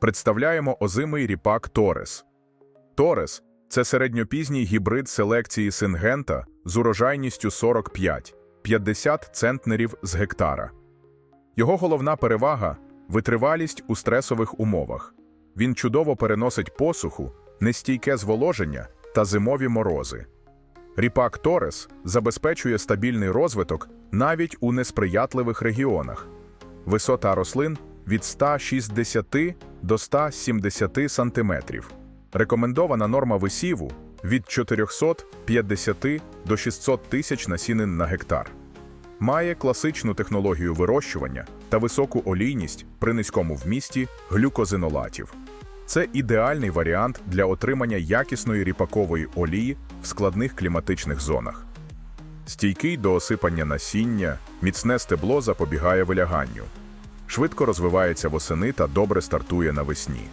представляємо озимий ріпак Торес. Торес це середньопізній гібрид селекції сингента з урожайністю 45-50 центнерів з гектара. Його головна перевага витривалість у стресових умовах. Він чудово переносить посуху, нестійке зволоження та зимові морози. Ріпак Торес забезпечує стабільний розвиток навіть у несприятливих регіонах. Висота рослин від 160 до 170 см. Рекомендована норма висіву від 450 до 600 тисяч насінин на гектар. Має класичну технологію вирощування та високу олійність при низькому вмісті глюкозинолатів. Це ідеальний варіант для отримання якісної ріпакової олії в складних кліматичних зонах. Стійкий до осипання насіння, міцне стебло запобігає виляганню. Швидко розвивається восени та добре стартує навесні.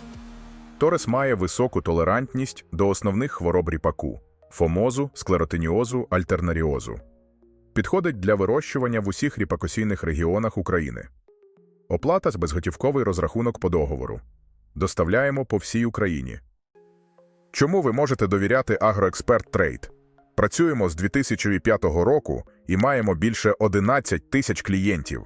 Торес має високу толерантність до основних хвороб ріпаку фомозу, склеротиніозу, альтернаріозу. Підходить для вирощування в усіх ріпакосійних регіонах України. Оплата з безготівковий розрахунок по договору. Доставляємо по всій Україні. Чому ви можете довіряти Агроексперт Трейд? Працюємо з 2005 року і маємо більше 11 тисяч клієнтів.